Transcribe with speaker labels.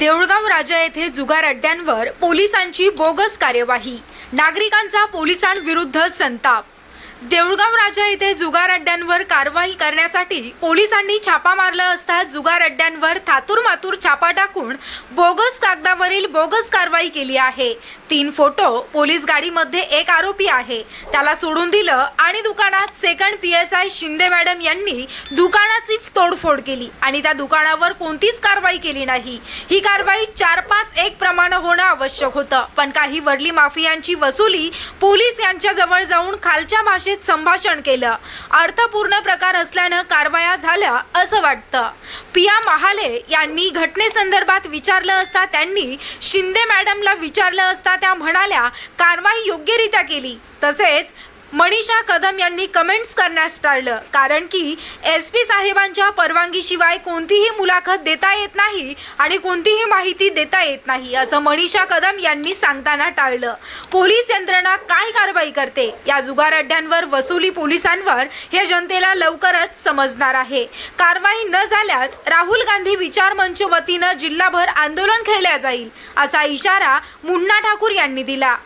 Speaker 1: देऊळगाव राजा येथे जुगार अड्ड्यांवर पोलिसांची बोगस कार्यवाही. नागरिकांचा पोलिसांविरुद्ध संताप. देऊळगाव राजा येथे जुगार अड्ड्यांवर कारवाई करण्यासाठी पोलिसांनी छापा मारला असता जुगार अड्ड्यांवर थातूर मातूर छापा टाकून बोगस कागदावरील बोगस कारवाई केली आहे. तीन फोटो पोलीस गाडीमध्ये एक आरोपी आहे. त्याला सोडून दिलं आणि दुकानात second P S I Shinde madam यांनी दुकानाची तोडफोड केली आणि त्या दुकानावर कोणतीच कारवाई केली नाही. ही कारवाई चार पाच एक प्रमाणे होणं आवश्यक होतं. पण काही वडली माफियांची वसुली पोलीस यांच्या जवळ जाऊन खालच्या भाषेत संभाषण केलं. अर्थपूर्ण प्रकार असल्यानं कारवाया झाल्या असं वाटतं. पिया महाले यांनी घटनेसंदर्भात विचारलं असता त्यांनी शिंदे मॅडमला विचारलं असता त्या म्हणाल्या कारवाई योग्यरित्या केली. तसेच मनीषा कदम यांनी कमेंट्स करण्यास टाळलं. कारण की एस पी साहेबांच्या परवानगीशिवाय कोणतीही मुलाखत देता येत नाही आणि कोणतीही माहिती देता येत नाही असं मनीषा कदम यांनी सांगताना टाळलं. पोलीस यंत्रणा काय कारवाई करते? या जुगार अड्ड्यांवर वसुली पोलिसांवर हे जनतेला लवकरच समजणार आहे. कारवाई न झाल्यास राहुल गांधी विचार मंच वतीनं जिल्हाभर आंदोलन खेळल्या जाईल असा इशारा मुन्ना ठाकूर यांनी दिला.